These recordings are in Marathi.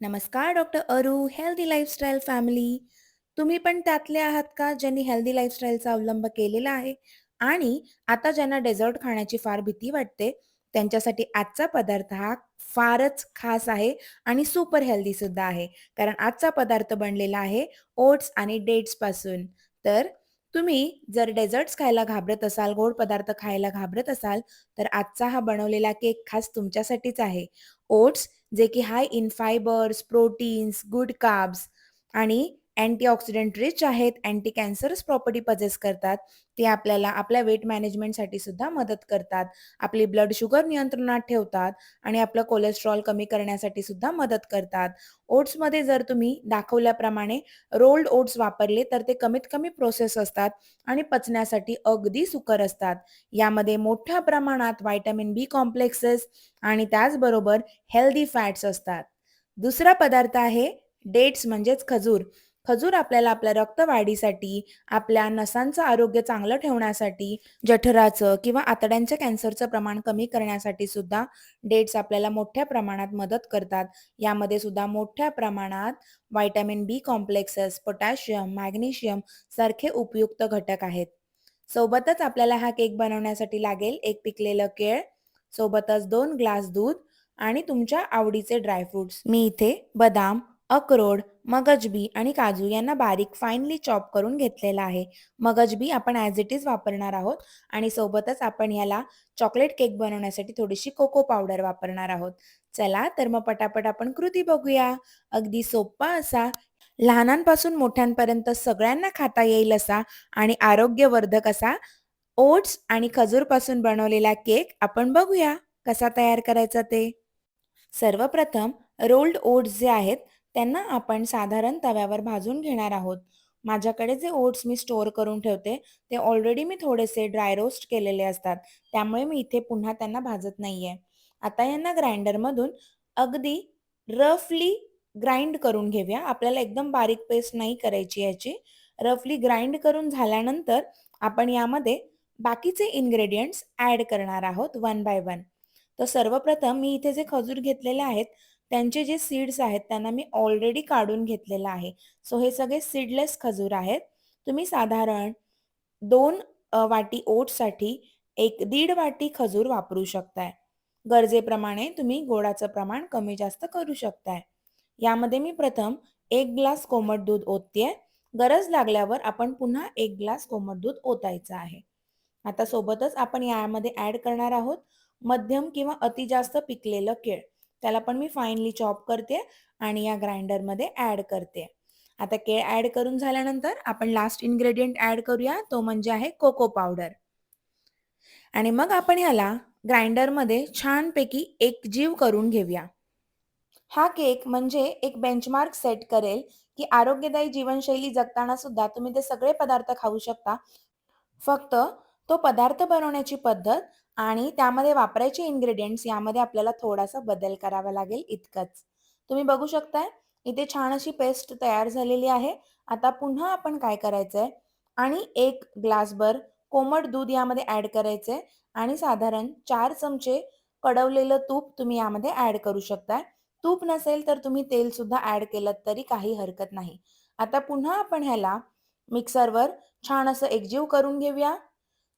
नमस्कार डॉक्टर अरू हेल्दी लाईफस्टाईल फॅमिली. तुम्ही पण त्यातले आहात का ज्यांनी हेल्दी लाईफस्टाईलचा अवलंब केलेला आहे? आणि आता ज्यांना डेझर्ट खाण्याची फार भीती वाटते त्यांच्यासाठी आजचा पदार्थ हा फारच खास आहे आणि सुपर हेल्दी सुद्धा आहे. कारण आजचा पदार्थ बनलेला आहे ओट्स आणि डेट्सपासून. तर तुम्ही जर डेझर्ट्स खायला घाबरत असाल गोड पदार्थ खायला घाबरत असाल तर आजचा हा बनवलेला केक खास तुमच्यासाठीच आहे. ओट्स जे की high in fibres, proteins, good carbs आणि अँटीऑक्सिडंट रिच आहेत, अँटी कॅन्सरस प्रॉपर्टी पजेस करतात. ते आपल्याला आपल्या वेट मॅनेजमेंटसाठी सुद्धा मदत करतात. आपली ब्लड शुगर नियंत्रणात ठेवतात आणि आपलं कोलेस्ट्रॉल कमी करण्यासाठी सुद्धा मदत करतात. ओट्समध्ये जर तुम्ही दाखवल्याप्रमाणे रोल्ड ओट्स वापरले तर ते कमीत कमी प्रोसेस असतात आणि पचण्यासाठी अगदी सुकर असतात. यामध्ये मोठ्या प्रमाणात व्हिटॅमिन बी कॉम्प्लेक्सेस आणि त्याचबरोबर हेल्दी फॅट्स असतात. दुसरा पदार्थ आहे डेट्स म्हणजेच खजूर. खजूर आपल्याला आपल्या रक्तवाढीसाठी, आपल्या नसांचं आरोग्य चांगलं ठेवण्यासाठी, जठराचं किंवा आतड्यांच्या कॅन्सरचं प्रमाण कमी करण्यासाठी सुद्धा डेट्स आपल्याला मोठ्या प्रमाणात मदत करतात. यामध्ये सुद्धा मोठ्या प्रमाणात vitamin B complexes, potassium, magnesium सारखे उपयुक्त घटक आहेत. सोबतच आपल्याला हा केक बनवण्यासाठी लागेल एक पिकलेलं केळ, सोबतच दोन ग्लास दूध आणि तुमच्या आवडीचे ड्रायफ्रुट्स. मी इथे बदाम, अक्रोड, मगजबी आणि काजू यांना बारीक फाईनली चॉप करून घेतलेला आहे. मगजबी आपण ॲज इट इज वापरणार आहोत आणि सोबतच आपण याला चॉकलेट केक बनवण्यासाठी थोडीशी कोको पावडर वापरणार आहोत. चला तर मग पटापट आपण कृती बघूया. अगदी सोप्पा असा, लहानांपासून मोठ्यांपर्यंत सगळ्यांना खाता येईल असा आणि आरोग्यवर्धक असा ओट्स आणि खजूरपासून बनवलेला केक आपण बघूया कसा तयार करायचा ते. सर्वप्रथम रोल्ड ओट्स जे आहेत त्यांना आपण साधारण तव्यावर भाजून घेणार आहोत. माझ्याकडे जे ओट्स मी स्टोअर करून ठेवते ते ऑलरेडी मी थोडेसे ड्राय रोस्ट केलेले असतात. त्यामुळे मी इथे पुन्हा त्यांना भाजत नाहीये. आता यांना ग्राइंडरमधून अगदी रफली ग्राइंड करून घेऊया. आपल्याला एकदम बारीक पेस्ट नाही करायची याची. रफली ग्राइंड करून झाल्यानंतर आपण यामध्ये बाकीचे इन्ग्रेडियंट्स ॲड करणार आहोत वन बाय वन. तर सर्वप्रथम मी इथे जे खजूर घेतलेले आहेत त्यांचे जे सीड्स आहेत त्यांना मी ऑलरेडी काढून घेतलेलं आहे. सो हे सगळे सीडलेस खजूर आहेत. तुम्ही साधारण दोन वाटी ओटसाठी एक दीड वाटी खजूर वापरू शकताय. गरजेप्रमाणे तुम्ही गोडाचं प्रमाण कमी जास्त करू शकताय. यामध्ये मी प्रथम एक ग्लास कोमट दूध ओततेय. गरज लागल्यावर आपण पुन्हा एक ग्लास कोमट दूध ओतायचं आहे. आता सोबतच आपण यामध्ये ॲड करणार आहोत मध्यम किंवा अति जास्त पिकलेलं केळ. त्याला पण मी फाईनली चॉप करते आणि या ग्राइंडरमध्ये ॲड करते. आता केळ ॲड करून झाल्यानंतर आपण लास्ट इन्ग्रेडियंट ॲड करूया तो म्हणजे आहे कोको पावडर. आणि मग आपण ह्याला ग्राइंडरमध्ये छानपैकी एकजीव करून घेऊया. हा केक म्हणजे एक बेंचमार्क सेट करेल, की आरोग्यदायी जीवनशैली जगताना सुद्धा तुम्ही ते सगळे पदार्थ खाऊ शकता. फक्त तो पदार्थ बनवण्याची पद्धत आणि त्यामध्ये वापरायचे इन्ग्रेडियंट्स यामध्ये आपल्याला थोडासा बदल करावा लागेल इतकंच. तुम्ही बघू शकताय इथे छान अशी पेस्ट तयार झालेली आहे. आता पुन्हा आपण काय करायचंय आणि एक ग्लासभर कोमट दूध यामध्ये ॲड करायचंय आणि साधारण चार चमचे कडवलेलं तूप तुम्ही यामध्ये ॲड करू शकताय. तूप नसेल तर तुम्ही तेल सुद्धा ॲड केलं तरी काही हरकत नाही. आता पुन्हा आपण ह्याला मिक्सरवर छान असं एकजीव करून घेऊया.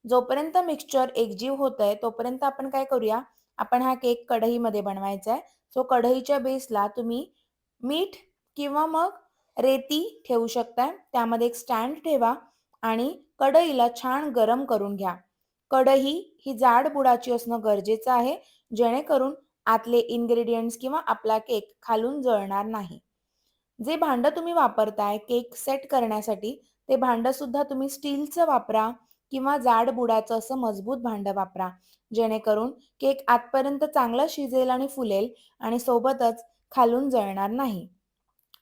जोपर्यंत मिक्सचर एकजीव होतंय तोपर्यंत आपण काय करूया, आपण हा केक कढईमध्ये बनवायचा आहे. सो कढईच्या बेसला तुम्ही मीठ किंवा मग रेती ठेवू शकताय. त्यामध्ये एक स्टँड ठेवा आणि कढईला छान गरम करून घ्या. कढई ही जाड बुडाची असणं गरजेचं आहे, जेणेकरून आतले इन्ग्रेडियंट्स किंवा आपला केक खालून जळणार नाही. जे भांडं तुम्ही वापरताय केक सेट करण्यासाठी, ते भांडं सुद्धा तुम्ही स्टीलचं वापरा किंवा जाड बुडाचं असं मजबूत भांडं वापरा. जेणेकरून केक आतपर्यंत चांगला शिजेल आणि फुलेल आणि सोबतच खालून जळणार नाही.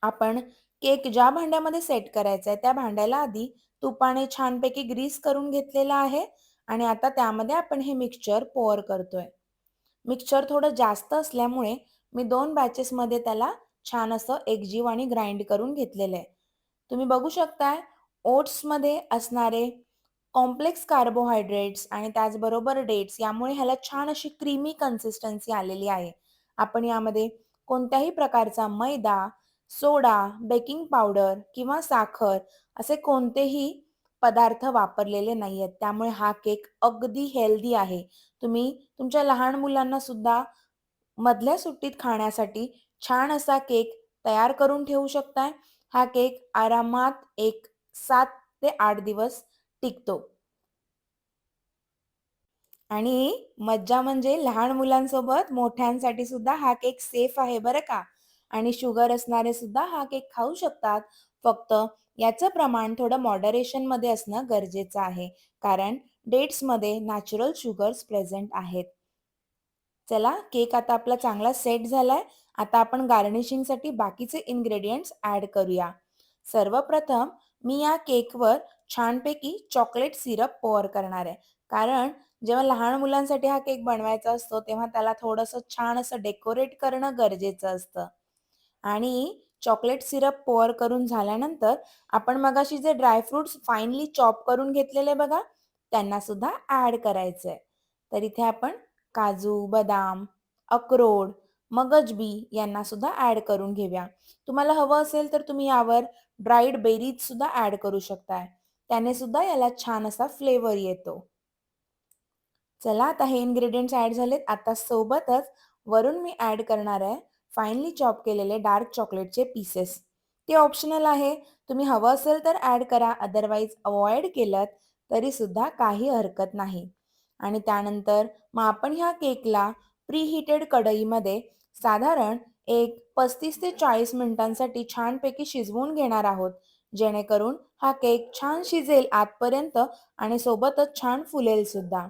आपण केक ज्या भांड्यामध्ये सेट करायचा आहे, त्या भांड्याला आधी तुपाने छानपैकी ग्रीस करून घेतलेला आहे आणि आता त्यामध्ये आपण हे मिक्सचर पोअर करतोय. मिक्सचर थोडं जास्त असल्यामुळे मी दोन बॅचेसमध्ये त्याला छान असं एकजीव आणि ग्राइंड करून घेतलेलं आहे. तुम्ही बघू शकताय ओट्समध्ये असणारे कॉम्प्लेक्स कार्बोहायड्रेट्स आणि त्याचबरोबर डेट्स यामुळे ह्याला छान अशी क्रीमी कन्सिस्टन्सी आलेली आहे. आपण यामध्ये कोणत्याही प्रकारचा मैदा, सोडा, बेकिंग पावडर किंवा साखर असे कोणतेही पदार्थ वापरलेले नाही आहेत त्यामुळे हा केक अगदी हेल्दी आहे. तुम्ही तुमच्या लहान मुलांना सुद्धा मधल्या सुट्टीत खाण्यासाठी छान असा केक तयार करून ठेवू शकताय. हा केक आरामात एक सात ते आठ दिवस टिकतो. आणि मज्जा म्हणजे लहान मुलांसोबत मोठ्यांसाठी सुद्धा हा केक सेफ आहे बरं का. आणि शुगर असणारे सुद्धा हा केक खाऊ शकतात. फक्त याचं प्रमाण थोडं मॉडरेशनमध्ये असणं गरजेचं आहे. कारण डेट्समध्ये नॅचरल शुगर्स प्रेझेंट आहेत. चला, केक आता आपला चांगला सेट झालाय. आता आपण गार्निशिंगसाठी बाकीचे इन्ग्रेडियंट्स ॲड करूया. सर्वप्रथम मी या केकवर छानपैकी चॉकलेट सिरप पोअर करणार आहे. कारण जेव्हा लहान मुलांसाठी हा केक बनवायचा असतो, तेव्हा त्याला थोडंसं छान असं डेकोरेट करणं गरजेचं असतं. आणि चॉकलेट सिरप पोअर करून झाल्यानंतर आपण मगाशी जे ड्रायफ्रुट्स फाईनली चॉप करून घेतलेले बघा, त्यांना सुद्धा ॲड करायचंय. तर इथे आपण काजू, बदाम, अक्रोड, मगजबी यांना सुद्धा ॲड करून घेऊया. तुम्हाला हवं असेल तर तुम्ही यावर ड्राईड बेरीज सुद्धा ॲड करू शकताय. त्याने सुद्धा याला छान असा फ्लेवर येतो. चला आता हे इन्ग्रेडियंट्स ॲड झालेत. आता सोबतच वरून मी ॲड करणार आहे फाईनली चॉप केलेले डार्क चॉकलेटचे पीसेस. ते ऑप्शनल आहे. तुम्ही हवं असेल तर ॲड करा, अदरवाईज अव्हॉइड केलंत तरीसुद्धा काही हरकत नाही. आणि त्यानंतर मग आपण ह्या केकला प्रीहीटेड कढईमध्ये साधारण एक 35 ते 40 मिनिटांसाठी छानपैकी शिजवून घेणार आहोत. जेणेकरून हा केक छान शिजेल आतपर्यंत आणि सोबतच छान फुलेल सुद्धा.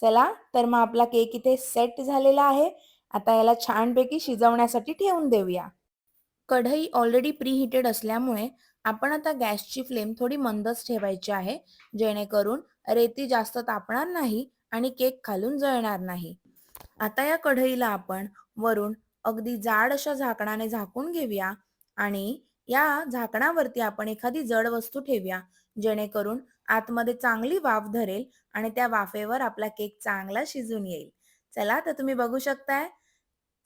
चला, तर मग आपला केक इथे सेट झालेला आहे. आता याला छानपैकी शिजवण्यासाठी ठेवून देऊया. कढई ऑलरेडी प्रीहीटेड असल्यामुळे आपण आता गॅसची फ्लेम थोडी मंदच ठेवायची आहे. जेणेकरून रेती जास्त तापणार नाही आणि केक खालून जळणार नाही. आता या कढईला आपण वरून अगदी जाड अशा झाकणाने झाकून घेऊया आणि या झाकणावरती आपण एखादी जड वस्तू ठेवूया. जेणेकरून आतमध्ये चांगली वाफ धरेल आणि त्या वाफेवर आपला केक चांगला शिजून येईल. चला, तर तुम्ही बघू शकताय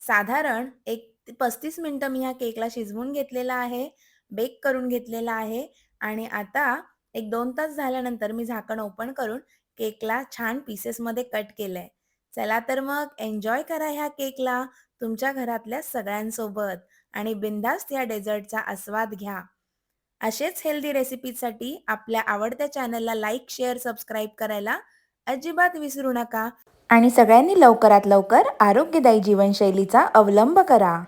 साधारण एक 35 मिनिटं मी ह्या केकला शिजवून घेतलेला आहे, बेक करून घेतलेला आहे आणि आता एक दोन तास झाल्यानंतर मी झाकण ओपन करून केकला छान पीसेसमध्ये कट केलंय. चला तर मग एन्जॉय करा ह्या केकला तुमच्या घरातल्या सगळ्यांसोबत आणि बिनधास्त या डेझर्टचा आस्वाद घ्या. असेच हेल्दी रेसिपीजसाठी आपल्या आवडत्या चॅनलला लाईक, शेअर, सबस्क्राईब करायला अजिबात विसरू नका. आणि सगळ्यांनी लवकरात लवकर आरोग्यदायी जीवनशैलीचा अवलंब करा.